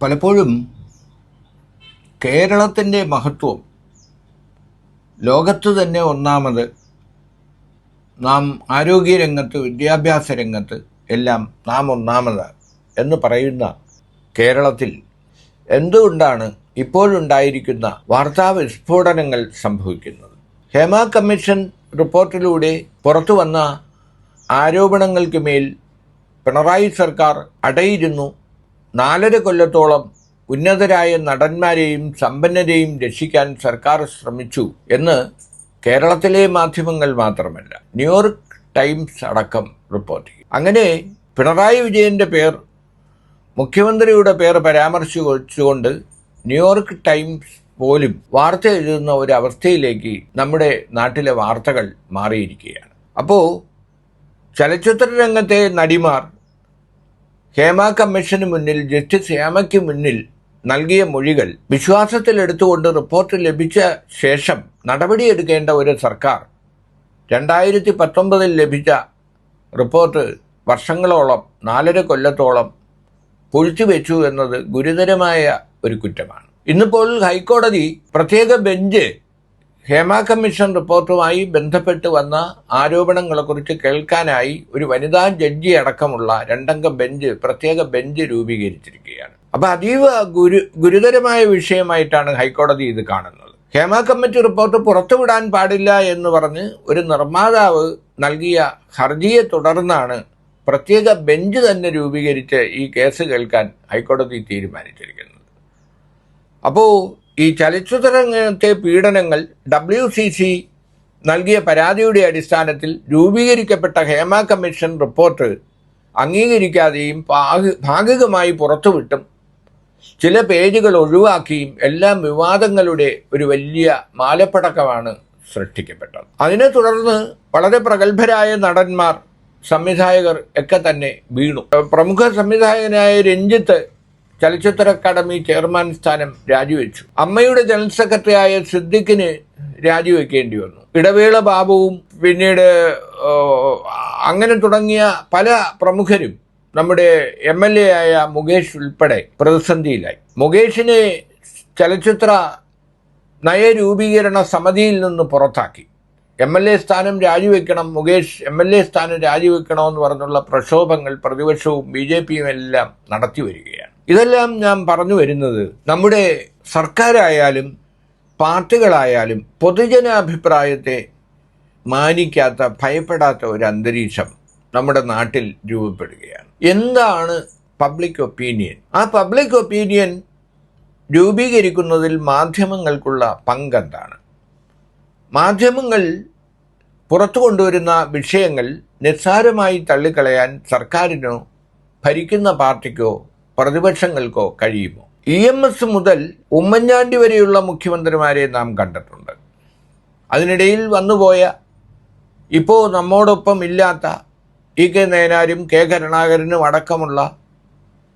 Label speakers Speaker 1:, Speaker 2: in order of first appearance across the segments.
Speaker 1: പലപ്പോഴും കേരളത്തിന്റെ മഹത്വം ലോകത്ത് തന്നെ ഒന്നാമത് നാം ആരോഗ്യരംഗത്ത് വിദ്യാഭ്യാസ രംഗത്ത് എല്ലാം നാം ഒന്നാമത് എന്ന് പറയുന്ന കേരളത്തിൽ എന്തുകൊണ്ടാണ് ഇപ്പോഴുണ്ടായിരിക്കുന്ന വാർത്താ വിസ്ഫോടനങ്ങൾ സംഭവിക്കുന്നത്? ഹേമ കമ്മീഷൻ റിപ്പോർട്ടിലൂടെ പുറത്തു വന്ന ആരോപണങ്ങൾക്ക് മേൽ പിണറായി സർക്കാർ അടയിരുന്നു നാലര കൊല്ലത്തോളം ഉന്നതരായ നടന്മാരെയും സമ്പന്നരെയും രക്ഷിക്കാൻ സർക്കാർ ശ്രമിച്ചു എന്ന് കേരളത്തിലെ മാധ്യമങ്ങൾ മാത്രമല്ല ന്യൂയോർക്ക് ടൈംസ് അടക്കം റിപ്പോർട്ട് ചെയ്യും. അങ്ങനെ പിണറായി വിജയന്റെ പേർ മുഖ്യമന്ത്രിയുടെ പേർ പരാമർശിച്ചുകൊണ്ട് ന്യൂയോർക്ക് ടൈംസ് പോലും വാർത്ത എഴുതുന്ന ഒരു അവസ്ഥയിലേക്ക് നമ്മുടെ നാട്ടിലെ വാർത്തകൾ മാറിയിരിക്കുകയാണ്. അപ്പോൾ ചലച്ചിത്ര രംഗത്തെ നടിമാർ ഹേമ കമ്മീഷന് മുന്നിൽ ജസ്റ്റിസ് ഹേമയ്ക്ക് മുന്നിൽ നൽകിയ മൊഴികൾ വിശ്വാസത്തിലെടുത്തുകൊണ്ട് റിപ്പോർട്ട് ലഭിച്ച ശേഷം നടപടിയെടുക്കേണ്ട ഒരു സർക്കാർ. രണ്ടായിരത്തി പത്തൊമ്പതിൽ ലഭിച്ച റിപ്പോർട്ട് വർഷങ്ങളോളം നാലര കൊല്ലത്തോളം പൊഴിച്ചുവെച്ചു എന്നത് ഗുരുതരമായ ഒരു കുറ്റമാണ്. ഇന്നിപ്പോൾ ഹൈക്കോടതി പ്രത്യേക ബെഞ്ച് ഹേമ കമ്മീഷൻ റിപ്പോർട്ടുമായി ബന്ധപ്പെട്ട് വന്ന ആരോപണങ്ങളെക്കുറിച്ച് കേൾക്കാനായി ഒരു വനിതാ ജഡ്ജി അടക്കമുള്ള രണ്ടംഗ ബെഞ്ച് പ്രത്യേക ബെഞ്ച് രൂപീകരിച്ചിരിക്കുകയാണ്. അപ്പൊ അതീവ ഗുരു ഗുരുതരമായ വിഷയമായിട്ടാണ് ഹൈക്കോടതി ഇത് കാണുന്നത്. ഹേമ കമ്മിറ്റി റിപ്പോർട്ട് പുറത്തുവിടാൻ പാടില്ല എന്ന് പറഞ്ഞ് ഒരു നിർമ്മാതാവ് നൽകിയ ഹർജിയെ തുടർന്നാണ് പ്രത്യേക ബെഞ്ച് തന്നെ രൂപീകരിച്ച് ഈ കേസ് കേൾക്കാൻ ഹൈക്കോടതി തീരുമാനിച്ചിരിക്കുന്നത്. അപ്പോൾ ഈ ചലച്ചിത്ര രംഗത്തെ പീഡനങ്ങൾ ഡബ്ല്യു സി സി നൽകിയ പരാതിയുടെ അടിസ്ഥാനത്തിൽ രൂപീകരിക്കപ്പെട്ട ഹേമ കമ്മീഷൻ റിപ്പോർട്ട് അംഗീകരിക്കാതെയും ഭാഗ- ഭാഗികമായി പുറത്തുവിട്ടും. ചില പേജുകൾ ഒഴിവാക്കിയും എല്ലാം വിവാദങ്ങളുടെ ഒരു വലിയ മാലപ്പടക്കമാണ് സൃഷ്ടിക്കപ്പെട്ടത്. അതിനെ തുടർന്ന് വളരെ പ്രഗത്ഭരായ നടന്മാർ സംവിധായകർ ഒക്കെ തന്നെ വീണു. പ്രമുഖ സംവിധായകനായ രഞ്ജിത്ത് ചലച്ചിത്ര അക്കാദമി ചെയർമാൻ സ്ഥാനം രാജിവെച്ചു. അമ്മയുടെ ജനറൽ സെക്രട്ടറിയായ സിദ്ദിഖിന് രാജിവെക്കേണ്ടി വന്നു. ഇടവേള ബാബുവും പിന്നീട് അങ്ങനെ തുടങ്ങിയ പല പ്രമുഖരും നമ്മുടെ എം എൽ എ ആയ മുകേഷ് ഉൾപ്പെടെ പ്രതിസന്ധിയിലായി. മുകേഷിനെ ചലച്ചിത്ര നയരൂപീകരണ സമിതിയിൽ നിന്ന് പുറത്താക്കി. എം എൽ എ സ്ഥാനം രാജിവെക്കണം മുകേഷ് എം എൽ എ സ്ഥാനം രാജിവെക്കണമെന്ന് പറഞ്ഞുള്ള പ്രക്ഷോഭങ്ങൾ പ്രതിപക്ഷവും ബി ജെ പിയും എല്ലാം നടത്തി വരികയാണ് ഇതെല്ലാം ഞാൻ പറഞ്ഞു വരുന്നത് നമ്മുടെ സർക്കാരായാലും പാർട്ടികളായാലും പൊതുജനാഭിപ്രായത്തെ മാനിക്കാത്ത ഭയപ്പെടാത്ത ഒരു അന്തരീക്ഷം നമ്മുടെ നാട്ടിൽ രൂപപ്പെടുകയാണ്. എന്താണ് പബ്ലിക് ഒപ്പീനിയൻ ആ പബ്ലിക് ഒപ്പീനിയൻ രൂപീകരിക്കുന്നതിൽ മാധ്യമങ്ങൾക്കുള്ള പങ്കെന്താണ്? മാധ്യമങ്ങൾ പുറത്തു കൊണ്ടുവരുന്ന വിഷയങ്ങൾ നിസ്സാരമായി തള്ളിക്കളയാൻ സർക്കാരിനോ ഭരിക്കുന്ന പാർട്ടിക്കോ പ്രതിപക്ഷങ്ങൾക്കോ കഴിയുമോ? ഇ എം എസ് മുതൽ ഉമ്മൻചാണ്ടി വരെയുള്ള മുഖ്യമന്ത്രിമാരെ നാം കണ്ടിട്ടുണ്ട്. അതിനിടയിൽ വന്നുപോയ ഇപ്പോൾ നമ്മോടൊപ്പം ഇല്ലാത്ത ഇ കെ നയനാരും കെ കരുണാകരനും അടക്കമുള്ള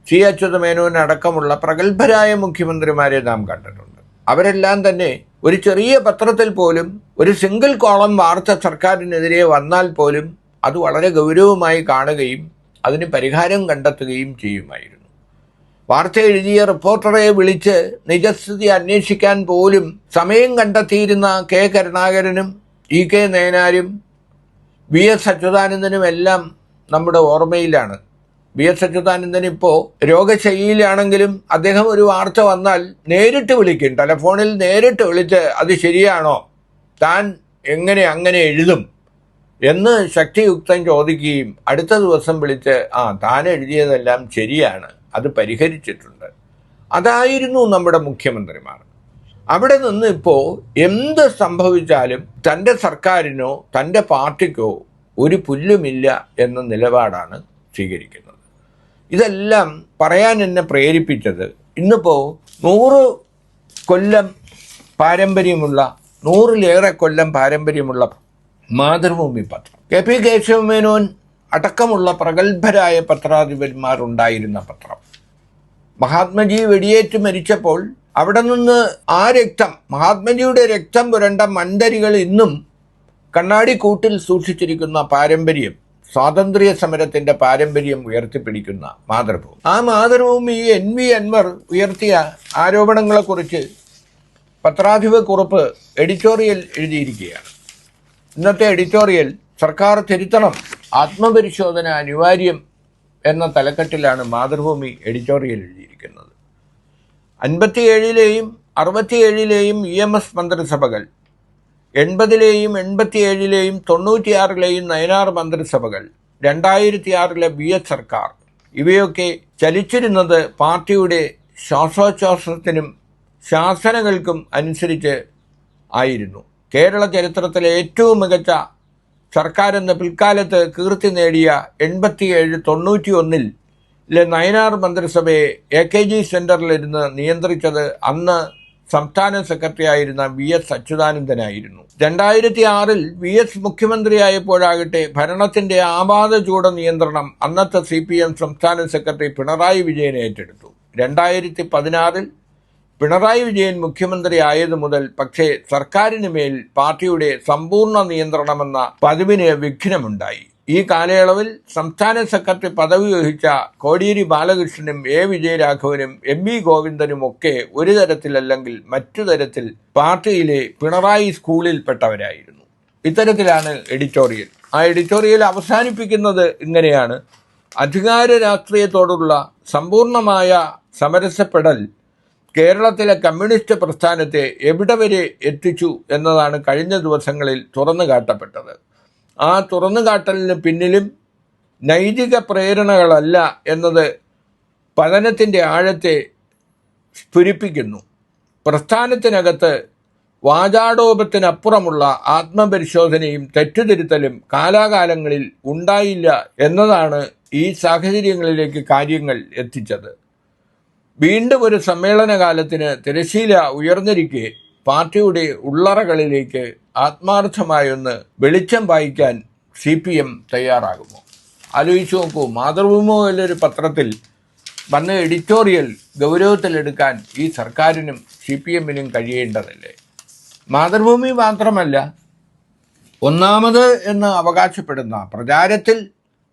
Speaker 1: സി അച്യുതമേനോൻ അടക്കമുള്ള പ്രഗത്ഭരായ മുഖ്യമന്ത്രിമാരെ നാം കണ്ടിട്ടുണ്ട്. അവരെല്ലാം തന്നെ ഒരു ചെറിയ പത്രത്തിൽ പോലും ഒരു സിംഗിൾ കോളം വാർത്ത സർക്കാരിനെതിരെ വന്നാൽ പോലും അത് വളരെ ഗൗരവമായി കാണുകയും അതിന് പരിഹാരം കണ്ടെത്തുകയും ചെയ്യുമായിരുന്നു. വാർത്ത എഴുതിയ റിപ്പോർട്ടറെ വിളിച്ച് നിജസ്ഥിതി അന്വേഷിക്കാൻ പോലും സമയം കണ്ടെത്തിയിരുന്ന കെ കരുണാകരനും ഇ കെ നയനാരും വി എസ് അച്യുതാനന്ദനും എല്ലാം നമ്മുടെ ഓർമ്മയിലാണ്. വി എസ് അച്യുതാനന്ദൻ ഇപ്പോൾ രോഗശൈലിയിലാണെങ്കിലും അദ്ദേഹം ഒരു വാർത്ത വന്നാൽ നേരിട്ട് വിളിക്കും. ടെലഫോണിൽ നേരിട്ട് വിളിച്ച് അത് ശരിയാണോ? താൻ എങ്ങനെ അങ്ങനെ എഴുതും? എന്ന് ശക്തിയുക്തം ചോദിക്കുകയും അടുത്ത ദിവസം വിളിച്ച് ആ താൻ എഴുതിയതെല്ലാം ശരിയാണ്. അത് പരിഹരിച്ചിട്ടുണ്ട്. അതായിരുന്നു നമ്മുടെ മുഖ്യമന്ത്രിമാർ. അവിടെ നിന്ന് ഇപ്പോൾ എന്ത് സംഭവിച്ചാലും തന്റെ സർക്കാരിനോ തന്റെ പാർട്ടിക്കോ ഒരു പുല്ലുമില്ല എന്ന നിലപാടാണ് സ്വീകരിക്കുന്നത്. ഇതെല്ലാം പറയാൻ എന്നെ പ്രേരിപ്പിച്ചത് ഇന്നിപ്പോൾ നൂറ് കൊല്ലം പാരമ്പര്യമുള്ള നൂറിലേറെ കൊല്ലം പാരമ്പര്യമുള്ള മാതൃഭൂമി പത്രം. കെ പി കേശവമേനോൻ അടക്കമുള്ള പ്രഗത്ഭരായ പത്രാധിപന്മാരുണ്ടായിരുന്ന പത്രം. മഹാത്മജി വെടിയേറ്റ് മരിച്ചപ്പോൾ അവിടെ നിന്ന് ആ രക്തം മഹാത്മജിയുടെ രക്തം പുരണ്ട മണ്ടരികൾ ഇന്നും കണ്ണാടി കൂട്ടിൽ സൂക്ഷിച്ചിരിക്കുന്ന പാരമ്പര്യം സ്വാതന്ത്ര്യ സമരത്തിന്റെ പാരമ്പര്യം ഉയർത്തിപ്പിടിക്കുന്ന മാതൃഭൂമി. ആ മാതൃഭൂമി എൻ വി അൻവർ ഉയർത്തിയ ആരോപണങ്ങളെക്കുറിച്ച് പത്രാധിപ കുറിപ്പ് എഡിറ്റോറിയൽ എഴുതിയിരിക്കുകയാണ്. ഇന്നത്തെ എഡിറ്റോറിയൽ സർക്കാർ തിരുത്തണം ആത്മപരിശോധന അനിവാര്യം എന്ന തലക്കെട്ടിലാണ് മാതൃഭൂമി എഡിറ്റോറിയൽ എഴുതിയിരിക്കുന്നത്. അൻപത്തിയേഴിലെയും അറുപത്തിയേഴിലെയും ഇ എം എസ് മന്ത്രിസഭകൾ എൺപതിലെയും എൺപത്തിയേഴിലെയും തൊണ്ണൂറ്റിയാറിലെയും നയനാർ മന്ത്രിസഭകൾ രണ്ടായിരത്തി ആറിലെ ബി എസ് സർക്കാർ ഇവയൊക്കെ ചലിച്ചിരുന്നത് പാർട്ടിയുടെ ശ്വാസോച്ഛ്വാസത്തിനും ശാസനകൾക്കും അനുസരിച്ച് ആയിരുന്നു. കേരള ചരിത്രത്തിലെ ഏറ്റവും മികച്ച സർക്കാരെന്ന് പിൽക്കാലത്ത് കീർത്തി നേടിയ എൺപത്തിയേഴ് തൊണ്ണൂറ്റി ഒന്നിൽ നയനാർ മന്ത്രിസഭയെ എ കെ ജി സെന്ററിലിരുന്ന് നിയന്ത്രിച്ചത് അന്ന് സംസ്ഥാന സെക്രട്ടറി ആയിരുന്ന വി എസ് അച്യുതാനന്ദനായിരുന്നു. രണ്ടായിരത്തി ആറിൽ വി എസ് മുഖ്യമന്ത്രിയായപ്പോഴാകട്ടെ ഭരണത്തിന്റെ ആപാത ചൂട നിയന്ത്രണം അന്നത്തെ സി പി എം സംസ്ഥാന സെക്രട്ടറി പിണറായി വിജയൻ ഏറ്റെടുത്തു. രണ്ടായിരത്തി പതിനാറിൽ പിണറായി വിജയൻ മുഖ്യമന്ത്രി ആയതു മുതൽ പക്ഷേ സർക്കാരിന് മേൽ പാർട്ടിയുടെ സമ്പൂർണ നിയന്ത്രണമെന്ന പതിവിന് വിഘ്നമുണ്ടായി. ഈ കാലയളവിൽ സംസ്ഥാന സെക്രട്ടറി പദവി വഹിച്ച കോടിയേരി ബാലകൃഷ്ണനും എ വിജയരാഘവനും എം വി ഗോവിന്ദനും ഒക്കെ ഒരു തരത്തിലല്ലെങ്കിൽ മറ്റു തരത്തിൽ പാർട്ടിയിലെ പിണറായി സ്കൂളിൽപ്പെട്ടവരായിരുന്നു ഇത്തരത്തിലാണ് എഡിറ്റോറിയൽ. ആ എഡിറ്റോറിയൽ അവസാനിപ്പിക്കുന്നത് ഇങ്ങനെയാണ്. അധികാര രാഷ്ട്രീയത്തോടുള്ള സമ്പൂർണമായ സമരസപ്പെടൽ കേരളത്തിലെ കമ്മ്യൂണിസ്റ്റ് പ്രസ്ഥാനത്തെ എവിടെ വരെ എത്തിച്ചു എന്നതാണ് കഴിഞ്ഞ ദിവസങ്ങളിൽ തുറന്നു കാട്ടപ്പെട്ടത്. ആ തുറന്നു കാട്ടലിന് പിന്നിലും നൈതിക പ്രേരണകളല്ല എന്നത് പതനത്തിന്റെ ആഴത്തെ സ്ഫുരിപ്പിക്കുന്നു. പ്രസ്ഥാനത്തിനകത്ത് വാചാടോപത്തിനപ്പുറമുള്ള ആത്മപരിശോധനയും തെറ്റുതിരുത്തലും കാലാകാലങ്ങളിൽ ഉണ്ടായില്ല എന്നതാണ് ഈ സാഹചര്യങ്ങളിലേക്ക് കാര്യങ്ങൾ എത്തിച്ചത്. വീണ്ടും ഒരു സമ്മേളന കാലത്തിന് തിരശീല ഉയർന്നിരിക്കെ പാർട്ടിയുടെ ഉള്ളറകളിലേക്ക് ആത്മാർത്ഥമായൊന്ന് വെളിച്ചം പായിക്കാൻ സി പി എം തയ്യാറാകുമോ? ആലോചിച്ച് നോക്കൂ. മാതൃഭൂമോ എന്നൊരു പത്രത്തിൽ വന്ന എഡിറ്റോറിയൽ ഗൗരവത്തിലെടുക്കാൻ ഈ സർക്കാരിനും സി പി എമ്മിനും കഴിയേണ്ടതല്ലേ? മാതൃഭൂമി മാത്രമല്ല ഒന്നാമത് എന്ന് അവകാശപ്പെടുന്ന പ്രചാരത്തിൽ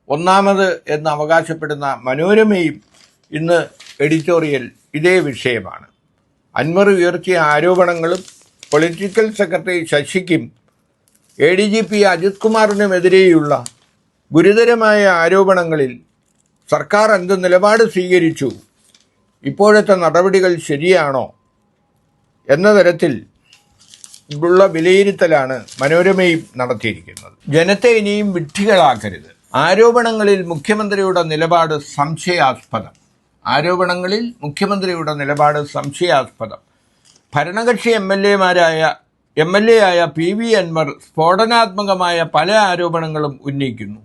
Speaker 1: ഒന്നാമത് എന്ന് അവകാശപ്പെടുന്ന മനോരമയും ഇന്ന് എഡിറ്റോറിയൽ ഇതേ വിഷയമാണ്. അൻവർ ഉയർത്തിയ ആരോപണങ്ങളും political secretary ശശിക്കും A D G P Ajith കുമാറിനുമെതിരെയുള്ള ഗുരുതരമായ ആരോപണങ്ങളിൽ സർക്കാർ എന്ത് നിലപാട് സ്വീകരിച്ചു ഇപ്പോഴത്തെ നടപടികൾ ശരിയാണോ എന്ന തരത്തിൽ ഉള്ള വിലയിരുത്തലാണ് മനോരമയും നടത്തിയിരിക്കുന്നത്. ജനത്തെ ഇനിയും വിഡ്ഢികളാക്കരുത്. ആരോപണങ്ങളിൽ മുഖ്യമന്ത്രിയുടെ നിലപാട് സംശയാസ്പദം. ആരോപണങ്ങളിൽ മുഖ്യമന്ത്രിയുടെ നിലപാട് സംശയാസ്പദം. ഭരണകക്ഷി എം എൽ എമാരായ എം എൽ എ ആയ പി വി അൻവർ സ്ഫോടനാത്മകമായ പല ആരോപണങ്ങളും ഉന്നയിക്കുന്നു.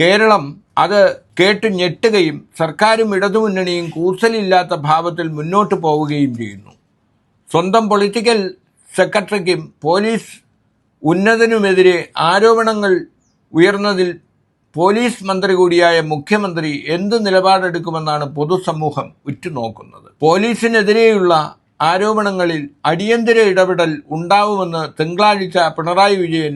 Speaker 1: കേരളം അത് കേട്ട് ഞെട്ടുകയും സർക്കാരും ഇടതുമുന്നണിയും കൂസലില്ലാത്ത ഭാവത്തിൽ മുന്നോട്ട് പോവുകയും ചെയ്യുന്നു. സ്വന്തം പൊളിറ്റിക്കൽ സെക്രട്ടറിക്കും പോലീസ് ഉന്നതനുമെതിരെ ആരോപണങ്ങൾ ഉയർന്നതിൽ പോലീസ് മന്ത്രി കൂടിയായ മുഖ്യമന്ത്രി എന്ത് നിലപാടെടുക്കുമെന്നാണ് പൊതുസമൂഹം ഉറ്റുനോക്കുന്നത്. പോലീസിനെതിരെയുള്ള ആരോപണങ്ങളിൽ അടിയന്തര ഇടപെടൽ ഉണ്ടാവുമെന്ന് തിങ്കളാഴ്ച പിണറായി വിജയൻ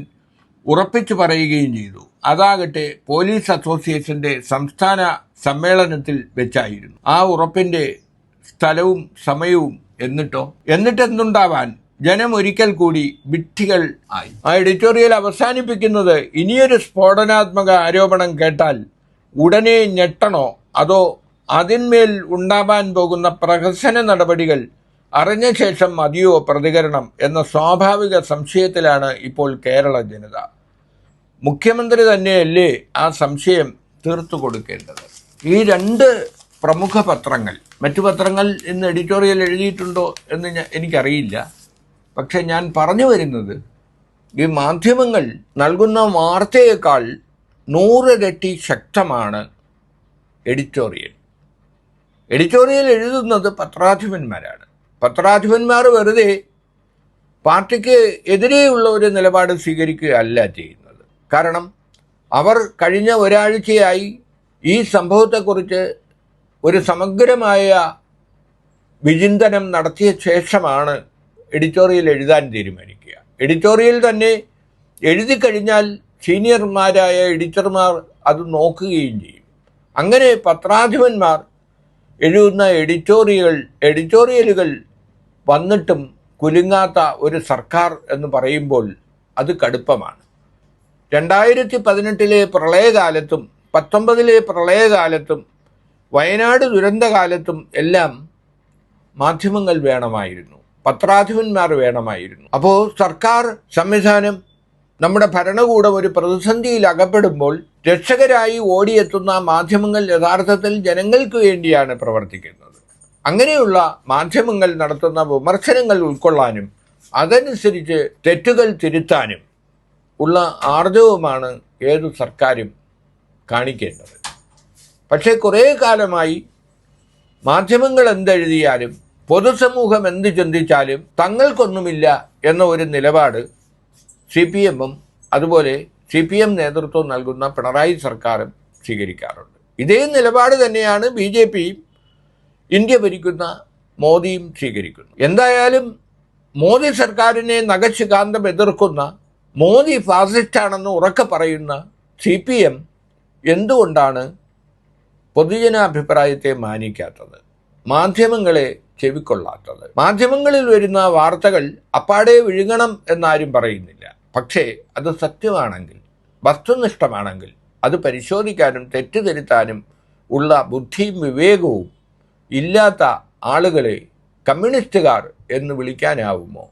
Speaker 1: ഉറപ്പിച്ചു പറയുകയും ചെയ്തു. അതാകട്ടെ പോലീസ് അസോസിയേഷന്റെ സംസ്ഥാന സമ്മേളനത്തിൽ വെച്ചായിരുന്നു. ആ ഉറപ്പിന്റെ സ്ഥലവും സമയവും എന്നിട്ടോ? എന്നിട്ട് എന്തുണ്ടാവാൻ ജനം ഒരിക്കൽ കൂടി വിട്ടികൾ ആയി. ആ എഡിറ്റോറിയൽ അവസാനിപ്പിക്കുന്നത് ഇനിയൊരു സ്ഫോടനാത്മക ആരോപണം കേട്ടാൽ ഉടനെ ഞെട്ടണോ? അതോ അതിന്മേൽ ഉണ്ടാവാൻ പോകുന്ന പ്രഹസന നടപടികൾ അറിഞ്ഞ ശേഷം മതിയോ പ്രതികരണം എന്ന സ്വാഭാവിക സംശയത്തിലാണ് ഇപ്പോൾ കേരള ജനത. മുഖ്യമന്ത്രി തന്നെയല്ലേ ആ സംശയം തീർത്തു കൊടുക്കേണ്ടത്? ഈ രണ്ട് പ്രമുഖ പത്രങ്ങൾ മറ്റു പത്രങ്ങൾ ഇന്ന് എഡിറ്റോറിയൽ എഴുതിയിട്ടുണ്ടോ എന്ന് എനിക്കറിയില്ല. പക്ഷെ ഞാൻ പറഞ്ഞു വരുന്നത് ഈ മാധ്യമങ്ങൾ നൽകുന്ന വാർത്തയേക്കാൾ നൂറിരട്ടി ശക്തമാണ് എഡിറ്റോറിയൽ. എഡിറ്റോറിയൽ എഴുതുന്നത് പത്രാധിപന്മാരാണ്. പത്രാധിപന്മാർ വെറുതെ പാർട്ടിക്ക് എതിരെയുള്ള ഒരു നിലപാട് സ്വീകരിക്കുകയല്ല ചെയ്യുന്നത്. കാരണം അവർ കഴിഞ്ഞ ഒരാഴ്ചയായി ഈ സംഭവത്തെക്കുറിച്ച് ഒരു സമഗ്രമായ വിചിന്തനം നടത്തിയ ശേഷമാണ് എഡിറ്റോറിയൽ എഴുതാൻ തീരുമാനിക്കുക. എഡിറ്റോറിയൽ തന്നെ എഴുതി കഴിഞ്ഞാൽ സീനിയർമാരായ എഡിറ്റർമാർ അത് നോക്കുകയും ചെയ്യും. അങ്ങനെ പത്രാധിപന്മാർ എഴുതുന്ന എഡിറ്റോറിയൽ എഡിറ്റോറിയലുകൾ വന്നിട്ടും കുലുങ്ങാത്ത ഒരു സർക്കാർ എന്ന് പറയുമ്പോൾ അത് കടുപ്പമാണ്. രണ്ടായിരത്തി പതിനെട്ടിലെ പ്രളയകാലത്തും പത്തൊമ്പതിലെ പ്രളയകാലത്തും വയനാട് ദുരന്തകാലത്തും എല്ലാം മാധ്യമങ്ങൾ വേണമായിരുന്നു. പത്രാധിപന്മാർ വേണമായിരുന്നു. അപ്പോൾ സർക്കാർ സംവിധാനം നമ്മുടെ ഭരണകൂടം ഒരു പ്രതിസന്ധിയിൽ അകപ്പെടുമ്പോൾ രക്ഷകരായി ഓടിയെത്തുന്ന മാധ്യമങ്ങൾ യഥാർത്ഥത്തിൽ ജനങ്ങൾക്ക് വേണ്ടിയാണ് പ്രവർത്തിക്കുന്നത്. അങ്ങനെയുള്ള മാധ്യമങ്ങൾ നടത്തുന്ന വിമർശനങ്ങൾ ഉൾക്കൊള്ളാനും അതനുസരിച്ച് തെറ്റുകൾ തിരുത്താനും ഉള്ള ആർജവുമാണ് ഏതു സർക്കാരും കാണിക്കേണ്ടത്. പക്ഷേ കുറേ കാലമായി മാധ്യമങ്ങൾ എന്തെഴുതിയാലും പൊതുസമൂഹം എന്ത് ചിന്തിച്ചാലും തങ്ങൾക്കൊന്നുമില്ല എന്ന ഒരു നിലപാട് സി പി എമ്മും അതുപോലെ സി പി എം നേതൃത്വം നൽകുന്ന പിണറായി സർക്കാരും സ്വീകരിക്കാറുണ്ട്. ഇതേ നിലപാട് തന്നെയാണ് ബി ജെ പിയും ഇന്ത്യ ഭരിക്കുന്ന മോദിയും സ്വീകരിക്കുന്നു. എന്തായാലും മോദി സർക്കാരിനെ നഖശികാന്തം എതിർക്കുന്ന മോദി ഫാസിസ്റ്റാണെന്ന് ഉറക്കെ പറയുന്ന സി പി എം എന്തുകൊണ്ടാണ് പൊതുജനാഭിപ്രായത്തെ മാനിക്കാത്തത്? മാധ്യമങ്ങളെ ചെവിക്കൊള്ളാത്തത്. മാധ്യമങ്ങളിൽ വരുന്ന വാർത്തകൾ അപ്പാടെ വിഴുങ്ങണം എന്നാരും പറയുന്നില്ല. പക്ഷേ അത് സത്യമാണെങ്കിൽ വസ്തുനിഷ്ഠമാണെങ്കിൽ അത് പരിശോധിക്കാനും തെറ്റുതിരുത്താനും ഉള്ള ബുദ്ധിയും വിവേകവും ഇല്ലാത്ത ആളുകളെ കമ്മ്യൂണിസ്റ്റുകാർ എന്ന് വിളിക്കാനാവുമോ?